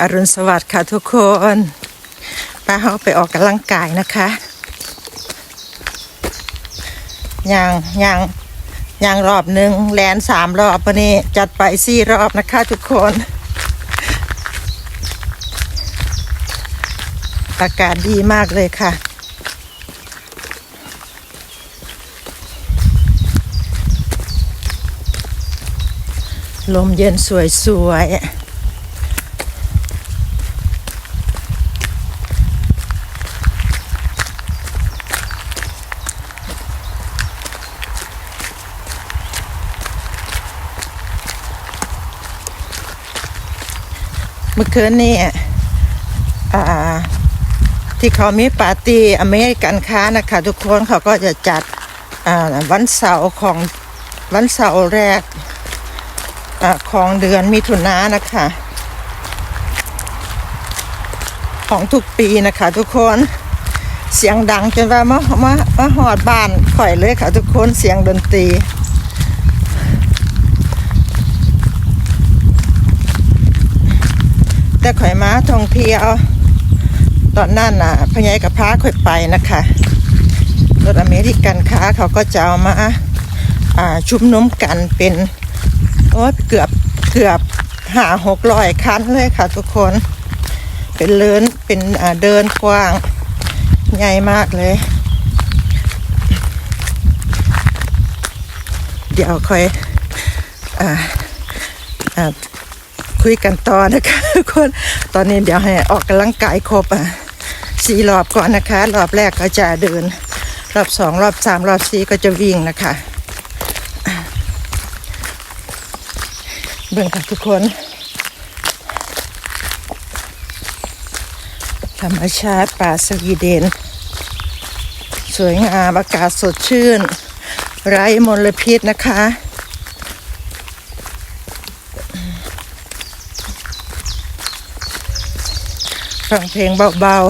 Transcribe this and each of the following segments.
อรุณสวัสดิ์ค่ะทุกคนป้าเขาไปออกกำลังกายนะคะย่างย่างย่างรอบหนึ่งแลนสามรอบวันนี้จัดไปสี่รอบนะคะทุกคนอากาศดีมากเลยค่ะ ลมเย็นสวยๆ เมื่อคืนนี้อ่าที่เขามีปาร์ตี้อเมริกันค้านะคะ ทุกคนเขาก็จะจัดอ่าวันเสาร์ของวันเสาร์แรกอาของเดือนมิถุนายนนะคะ ของทุกปีนะคะทุกคนเสียงดังจนว่ามามามาหอดบ้านข่อยเลยค่ะทุกคนเสียงดนตรี แต่ข่อยมาท่องเที่ยว ตอนนั้นน่ะพญายกับพระค่อยไปนะคะรถอเมริกันค้าเขาก็จะเอามาอ่าชุมนุมกันเป็นโอ้เกือบเกือบหาหกร้อยคันเลยค่ะทุกคน เป็นเลินเป็นอ่าเดินกว้าง ใหญ่มากเลย เดี๋ยวค่อยอ่าอ่า คุยกันต่อนะคะทุกคนตอนนี้เดี๋ยวให้ออกกำลังกายครบอะสี่รอบก่อนนะคะ รอบแรกก็จะเดิน รอบสองรอบสามรอบสี่ก็จะวิ่งนะคะอะเบิ่งค่ะทุกคนธรรมชาติป่าสวีเดน สวยงามอากาศสดชื่น ไร้มลพิษนะคะ ฟังเพลงเบาๆ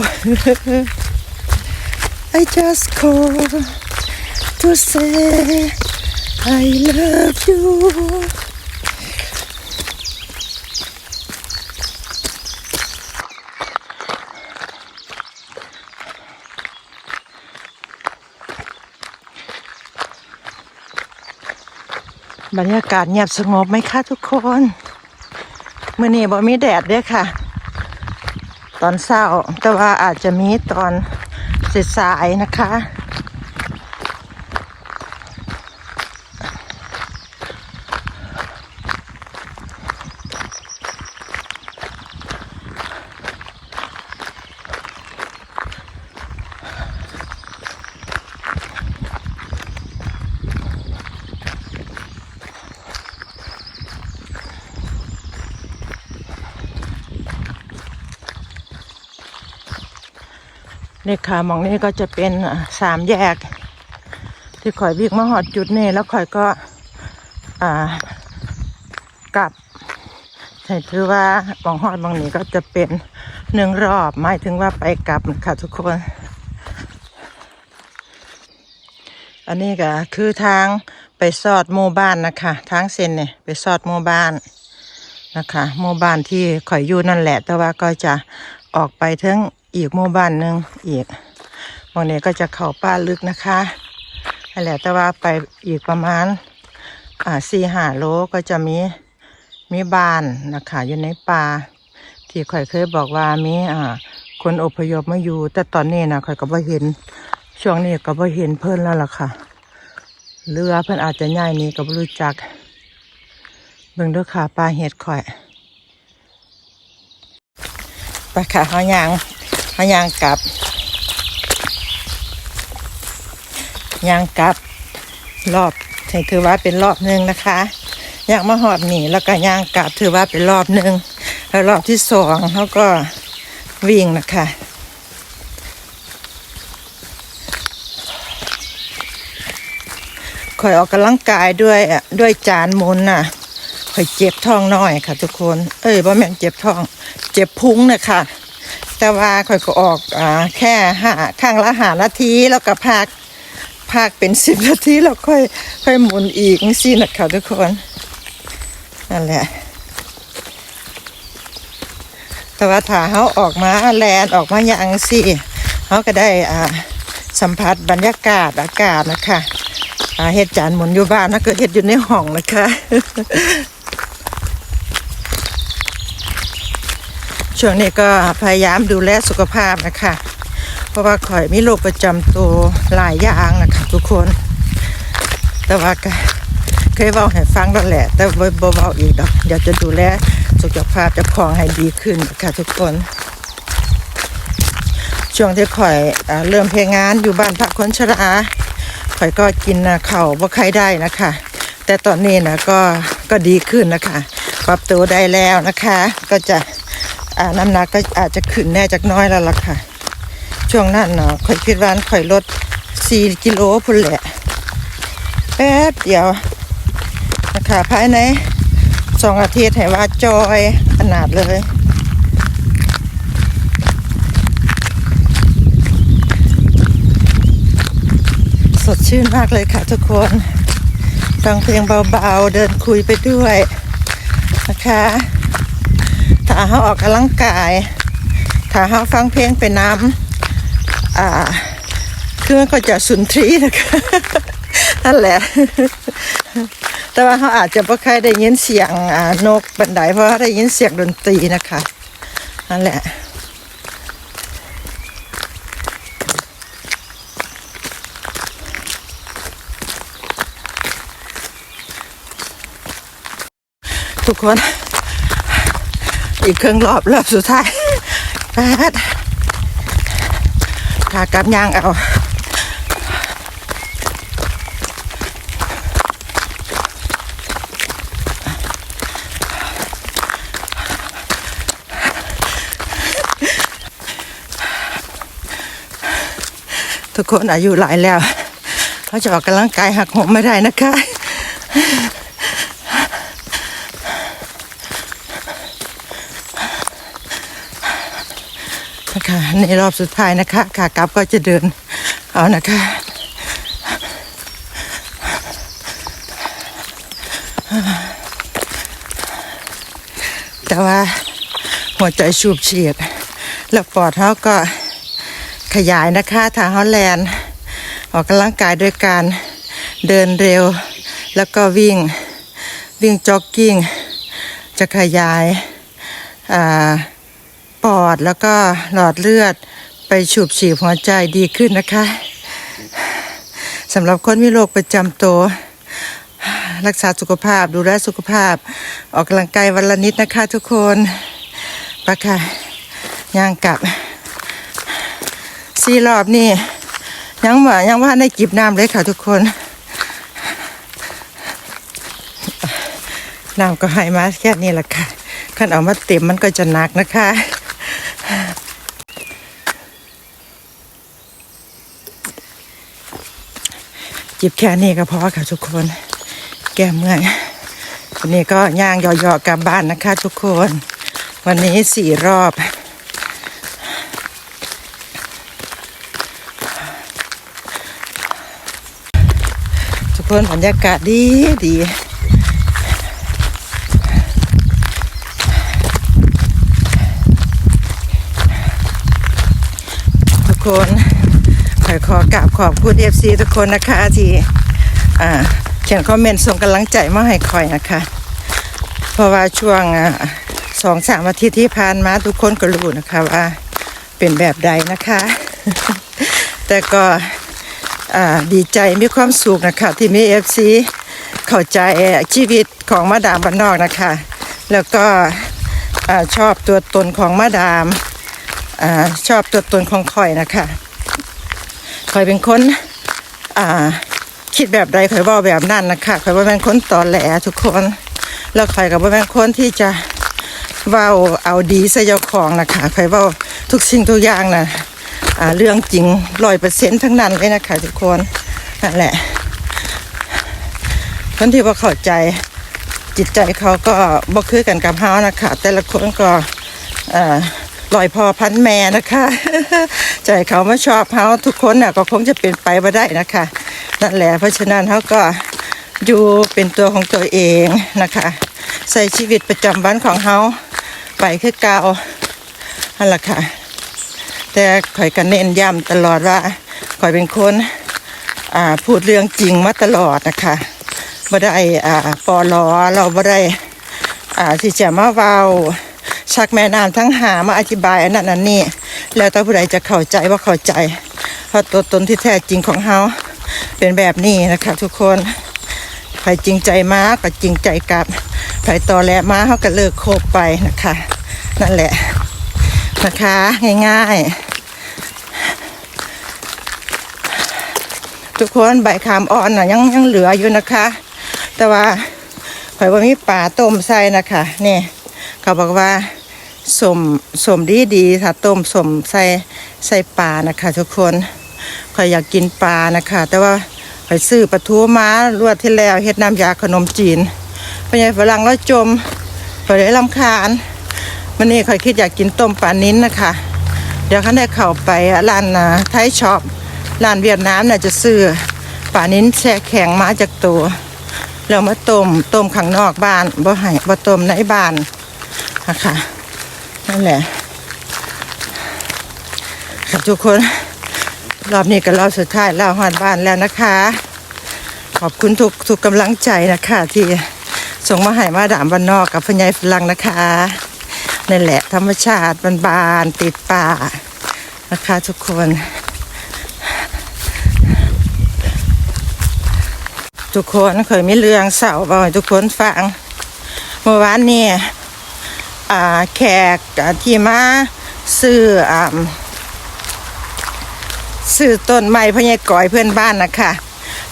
I just call to say I love you บรรยากาศเงียบสงบไหมคะทุกคน เมื่อนี้บ่มีแดดเด้ค่ะ ตอนเช้า แต่ว่าอาจจะมีตอนสายๆนะคะ นี่ค่ะมองนี้ก็จะเป็นสามแยก ที่ข่อยวิ่งมาหอดจุดนี่แล้วข่อยก็กลับใช่ถือว่าบองหอดบางนี้ก็จะเป็นหนึ่งรอบหมายถึงว่าไปกลับนะคะทุกคน อันนี้ก็คือทางไปสอดหมู่บ้านนะคะทางเส้นเนี่ยไปสอดหมู่บ้านนะคะหมู่บ้านที่ข่อยอยู่นั่นแหละ แต่ว่าก็จะออกไปถึง อีกหมู่บ้านหนึ่งอีกวันนี้ก็จะเข้าป่าลึกนะคะนั่นแหละแต่ว่าไปอีกประมาณอ่าสี่ห้าโลก็จะมีมีบ้านนะคะอยู่ในป่าที่ข่อยเคยบอกว่ามีอ่า คนอพยพมาอยู่ แต่ตอนนี้นะข่อยก็บ่เห็น ช่วงนี้ก็บ่เห็นเพิ่นแล้วล่ะค่ะเรือเพิ่นอาจจะย้ายนี้ก็บ่รู้จักเบิ่งด้วยค่ะปลาเห็ดข่อยไปค่ะเฮายางายางกลับยางกลับรอบถือว่าเป็นรอบหนึ่งนะคะยางมาหอดหนีแล้วก็ยางกลับถือว่าเป็นรอบหนึ่งแล้วรอบที่สองเขาก็วิ่งนะคะข่อยออกกำลังกายด้วยด้วยจานมุนน่ะข่อยเจ็บท้องน้อยค่ะ ทุกคน เอ้ยว่แม่นเจ็บท้อง เจ็บพุงนะคะ แต่ว่าข่อยก็ออกอ่าแค่ห้าข้างละหานาทีแล้วก็พักพักเป็นสิบนาทีแล้วค่อยค่อยหมุนอีกนี่สินะคะทุกคนนั่นแหละแต่ว่าถ้าเขาออกมาแลนออกมาอย่างสิเขาก็ได้อ่าสัมผัสบรรยากาศอากาศนะคะอาเฮ็ดจานหมุนอยู่บ้านนะเกิดเฮ็ดอยู่ในห้องนะคะ ช่วงนี้ก็พยายามดูแลสุขภาพนะคะ เพราะว่าข่อยมีโรคประจำตัวหลายอย่างนะคะทุกคน แต่ว่าก็เคยเว้าให้ฟังแล้วแหละ แต่บ่บ่เว้าอีกดอกเดี๋ยวจะดูแลสุขภาพจะของให้ดีขึ้นนะคะทุกคน ช่วงที่ข่อยอเริ่มเพลงงานอยู่บ้านพักคนชราข่อยก็กินอ่าข้าบ่ค่อยได้นะคะ แต่ตอนนี้นะก็ก็ดีขึ้นนะคะ ปรับตัวได้แล้วนะคะ ก็จะ อ่าน้ำหนักก็อาจจะขึ้นแน่จากน้อยแล้วล่ะค่ะ ช่วงนั้นเนาะข่อยคิดว่าข่อยลด4กิโลพุ่นแหละ แป๊บเดียวนะคะภายในสองอาทิตย์ให้ว่าจอยขนาดเลยสดชื่นมากเลยค่ะทุกคนฟังเพลงเบาๆ เดินคุยไปด้วยนะคะ ถ้าเขาออกกำลังกาย ถ้าเขาฟังเพลงไปน้ำอ่าเครื่องก็จะสุนทรีนะคะนั่นแหละ แต่ว่าเขาอาจจะไม่ค่อยได้ยินเสียงนกบันไดเพราะว่ได้ยินเสียงดนตรีนะคะนั่นแหละทุกคน อีกครึ่งรอบรอบสุดท้ายแปดขากับยางเอาทุกคนอายุหลายแล้วเขาจะออกกำลังกายหักหมไม่ได้นะคะ นะคะในรอบสุดท้ายนะคะขากลับก็จะเดินเอานะคะแต่ว่าหัวใจสูบเฉียดแล้วปอดเขาก็ขยายนะคะทางเขาแลนออกกำลังกายด้วยการเดินเร็ว แล้วก็วิ่งวิ่งจ็อกกิ้ง จะขยายอ่า ปอดแล้วก็หลอดเลือดไปฉูบฉีดหัวใจดีขึ้นนะคะสำหรับคนมีโรคประจำตัวรักษาสุขภาพดูแลสุขภาพ ออกกำลังกายวันละนิดนะคะทุกคนไปะค่ะย่างกลับสี่รอบนี่ยังว่ายังว่าในจิบน้ำเลยค่ะทุกคนน้ำก็ให้มาแค่นี้แหละค่ะขันเอามาเต็มมันก็จะหนักนะคะ จิบแค่นี้ก็พอค่ะทุกคน แก้เมื่อยวันนี้ก็ย่างย่อๆกลับบ้านนะคะ ทุกคน วันนี้สี่รอบทุกคนบรรยากาศดีดีทุกคน ขอกราบขอบคุณเอฟซีทุกคนนะคะ ที่เขียนคอมเมนต์ส่งกำลังใจมาให้คอยนะคะ เพราะว่าช่วงอสองสามอาทิตย์ที่ผ่านมาทุกคนก็รู้นะคะว่าเป็นแบบใดนะคะ แต่ก็ดีใจมีความสุขนะคะ ที่มีเอฟซีเข้าใจชีวิตของมาดามบ้านนอกนะคะ แล้วก็ชอบตัวตนของมาดามอชอบตัวตนของข่อยนะคะ ข่อยเป็นคนอ่า คิดแบบใดข่อยว่าแบบนั้นนะคะข่อยว่าเป็นคนตอแหลทุกคน แล้วข่อยกับว่าเป็นคนที่จะว้าเอาดีใส่เจ้าของนะคะข่อยว่าทุกสิ่งทุกอย่างนะอ่าเรื่องจริงร้อยเปอร์เซ็นต์ทั้งนั้นเลยนะคะทุกคนนั่นแหละ คนที่ว่าเข้าใจจิตใจเขาก็บ่คือกันกับเฮานะคะแต่ละคนก็อ่า ลอยพอพันแม่นะคะใจเขาไม่ชอบเขาทุกคนน่ะก็คงจะเป็นไปม่ได้นะคะนั่นแหละเพราะฉะนั้นเขาก็อยู่เป็นตัวของตัวเองนะคะ ใส่ชีวิตประจำวันของเขาไปคือเก่านั่นแหละค่ะ แต่ข่อยก็เน้นย้ำตลอดว่าข่อยเป็นคนอ่าพูดเรื่องจริงมาตลอดนะคะบ่ได้อ่าปอลอเราบ่ได้อ่าที่จะมาเว้า ชักแม่น้ำทั้งหามาอธิบายอันนั้นอันนี้ แล้วแต่ผู้ใดจะเข้าใจว่าเข้าใจเพราะตัวตนที่แท้จริงของเฮาเป็นแบบนี้นะคะทุกคนใครจริงใจมาก็จริงใจกับใครต่อแหลมาเขาก็เลิกโคบไปนะคะ นั่นแหละนะคะ ง่ายๆ ทุกคนใบขามอ่อนนะยังยังเหลืออยู่นะคะ แต่ว่าข่อยว่ามีปลาต้มใส่นะคะนี่ เขาบอกว่าสมสมดีดีถ้าต้มสมใส่ใส่ปลานะคะ ทุกคนข่อยอยากกินปลานะคะ แต่ว่าข่อยซื้อปลาทูมารวดที่แล้วเฮ็ดน้ำยาขนมจีนพ่อใหญ่ฝรั่งแล้วจมข่อยได้ลำคาญวันนี้ข่อยคิดอยากกินต้มปลานิ้นนะคะ เดี๋ยวเขาได้เข้าไปร้านไทยช็อปร้านเวียดนามน่ะจะซื้อปลานิ้นแช่แข็งมาจากตัวแล้วมาต้มต้มข้างนอกบ้านบ่ให้บ่ต้มในบ้าน นะคะนั่นแหละค่ะทุกคนรอบนี้ก็รอบสุดท้ายแล้วฮอดบ้านแล้วนะคะ ขอบคุณทุกทุกกำลังใจนะคะ ที่ส่งมาให้มาดามบ้านนอกกับพญายฝรั่งนะคะนั่นแหละ ธรรมชาติบานๆติดป่านะคะทุกคน ทุกคนเคยมีเรื่องเศร้าบ่อกให้ทุกคนฟังเมื่อวานนี่อ่า แขกที่มาซื้ออซื้อต้นไม้พญายก่อยเพื่อนบ้านนะคะ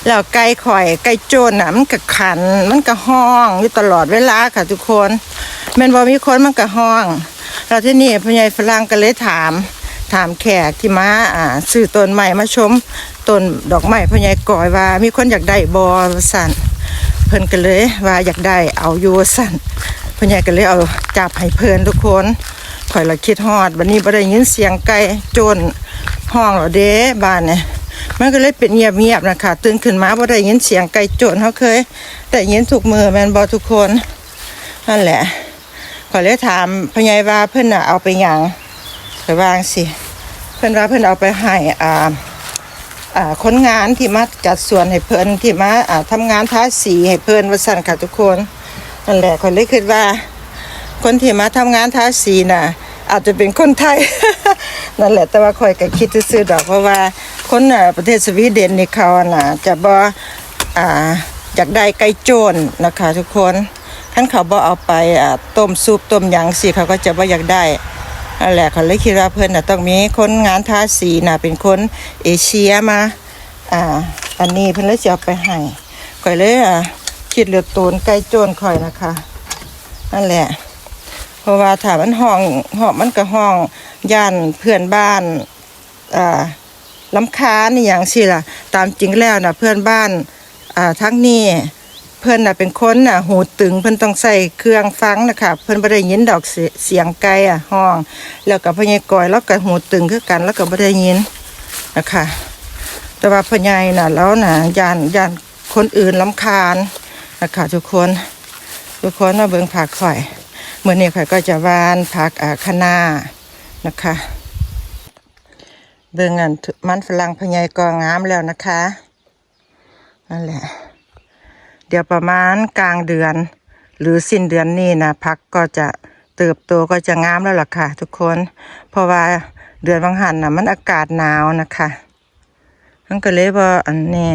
แล้วไก่ข่อยไก่โจนน่ะมันก็ขัน มันก็ห้องอยู่ตลอดเวลาค่ะทุกคนแม่นบ่มีคนมันก็ห้องแล้วที่นี่พ่อใหญ่ฝรั่งก็เลยถามถามแขกที่มาอ่าซื้อต้นใหม่มาชมต้นดอกไม้พ่อใหญ่ก่อยว่า มีคนอยากได้บ่สั่นเพิ่นก็เลยว่าอยากได้เอาอยู่สัน พ่อใหญ่ก็เลยเอาจับให้เพิ่นทุกคนข่อยละคิดฮอดวันนี้บ่ได้ยินเสียงไก่โจนห้องหรอเด้บ้านเนี่ยมันก็เลยเป็นเงียบๆนะคะตื่นขึ้นมาบ่ได้ยินเสียงไก่โจนเฮาเคย แต่ยินทุกมือแมนบ่ทุกคนนั่นแหละขอยเลยถามพญาว่าเพิ่อนน่ะเอาไปหยังไปวางสิเพิ่อนว่าเพิ่อนเอาไปให้อ่าคนงานที่มาจัดสวนให้เพิ่นที่มาอ่าทำงานทาสีให้เพิ่นว่าสั่นค่ะทุกคน นั่นแหละขอยเลยคิดว่า คนที่มาทำงานทาสีน่ะ อาจจะเป็นคนไทย นั่นแหละ แต่ว่าข่อยก็คิดซื่อๆดอกเพราะว่าคนน่ะประเทศสวีเดนนี่เขาน่ะ จะบ่อ่าอยากได้ไก่โจนนะคะ ทุกคนท่านเขาบ่เอาไปอ่าต้มซุปต้มหยังสิเขาก็จะบ่อยากได้นั่นแหละเขาเลยคิดว่าเพิ่อนน่ะต้องมีคนงานทาสีน่ะเป็นคนเอเชียมาอ่าอันนี้เพิ่อนเลยจะเอาไปให้ข่อยเลยอ่า คิดเหลือตูนไก่โจนข่อยนะคะนั่นแหละ เพราะว่าถ้ามันห้องหองมันก็ห้องย่านเพื่อนบ้านอ่าลำคานี่อย่างสิล่ะ ตามจริงแล้วนะเพื่อนบ้านอ่าทั้งนี้เพื่อนน่ะเป็นคนน่ะหูตึงเพื่อนต้องใส่เครื่องฟังนะคะเพื่อนบ่ได้ยินดอกเสียงไก่อะห้อง แล้วกับพญายกอยแล้วก็หูตึงคือกันแล้วก็บ่ได้ยินนะคะแต่ว่าพญายน่ะแล้วน่ะยานยานคนอื่นลำคาญ นะคะทุกคน ทุกคนมาเบิ่งผักข่อยเมื่อนี้ข่อยก็จะวานผักอ่าคะน้านะคะ เบิ่งอันมันฝรั่งพญายกองามแล้วนะคะนั่นแหละ เดี๋ยวประมาณกลางเดือน หรือสิ้นเดือนนี้นะพักก็จะเติบโตก็จะงามแล้วล่ะค่ะ ทุกคน เพราะว่าเดือนบางหันนะมันอากาศหนาวนะคะมันก็เลยว่าอันนี้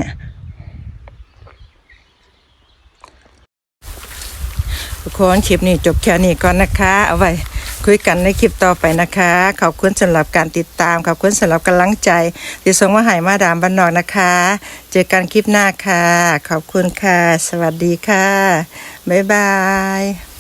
ทุกคนคลิปนี้จบแค่นี้ก่อนนะคะ เอาไว้คุยกันในคลิปต่อไปนะคะ ขอบคุณสำหรับการติดตาม ขอบคุณสำหรับกำลังใจที่ส่งมาให้มาดามบ้านนอกนะคะ เจอกันคลิปหน้าค่ะ ขอบคุณค่ะ สวัสดีค่ะ บ๊ายบาย